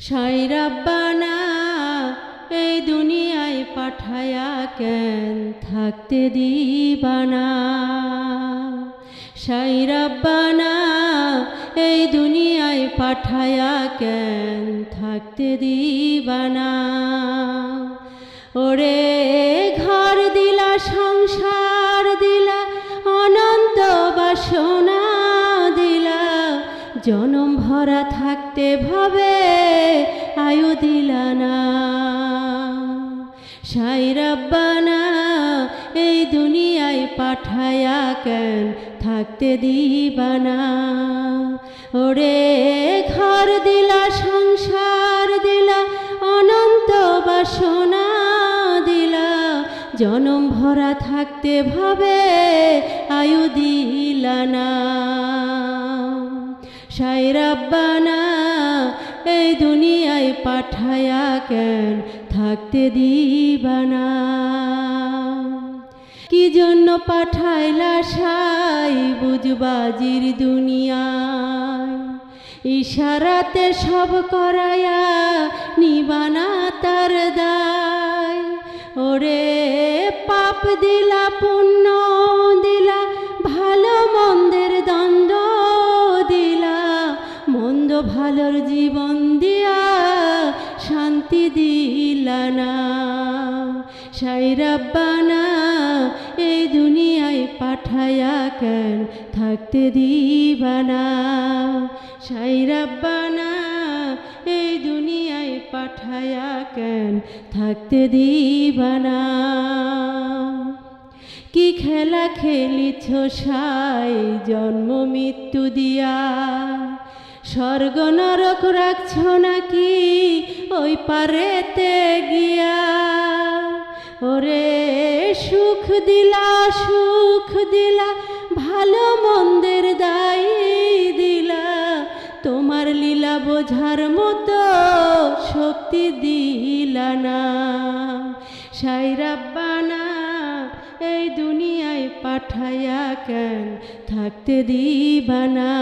সাইরাব্বানা এই দুনিয়ায় পাঠায়া কেন থাকতে দিবানা? সাইরাব্বানা এই দুনিয়ায় পাঠায়া কেন থাকতে দিবানা? ওরে জনম ভরা থাকতে ভাবে, আয়ু দিলা না। সাইরাব্বানা এই দুনিয়ায় পাঠায়া কেন থাকতে দিবানা? ওরে ঘর দিলা, সংসার দিলা, অনন্ত বাসনা দিলা। জনম ভরা থাকতে ভাবে, আয়ু সাইরাব্বানা এই দুনিয়ায় পাঠায়া কেন থাকতে দিবানা? কি জন্য পাঠাইলা সাই বুঝবাজির দুনিয়ায়? ইশারাতে সব করায়া নিবানা তার দায়। ওরে পাপ দিলা পুণ্য শান্তি দিলা না সাইরাব্বানা এই দুনিয়ায় পাঠায়া কেন থাকতে দিবানা? সাইরাব্বানা এই দুনিয়ায় পাঠায়া কেন থাকতে দিবানা? কি খেলা খেলিছ সাই জন্ম মৃত্যু দিয়া? স্বর্গ নরক রাখছ নাকি? ওই পারেতে গিয়া। ওরে, সুখ দিলা সুখ দিলা, ভালো মন্দের দায়ী দিলা। তোমার লীলা বোঝার মতো শক্তি দিলা না। সাইরাব্বানা এই দুনিয়ায় পাঠায়া কেন থাকতে দিবানা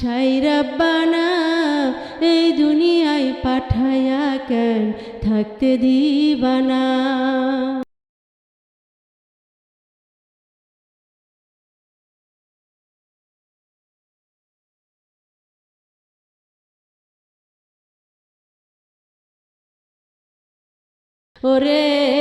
সাইরাব্বানা এই দুনিয়ায় পাঠায়া কেন থাকতে দিবানা? ওরে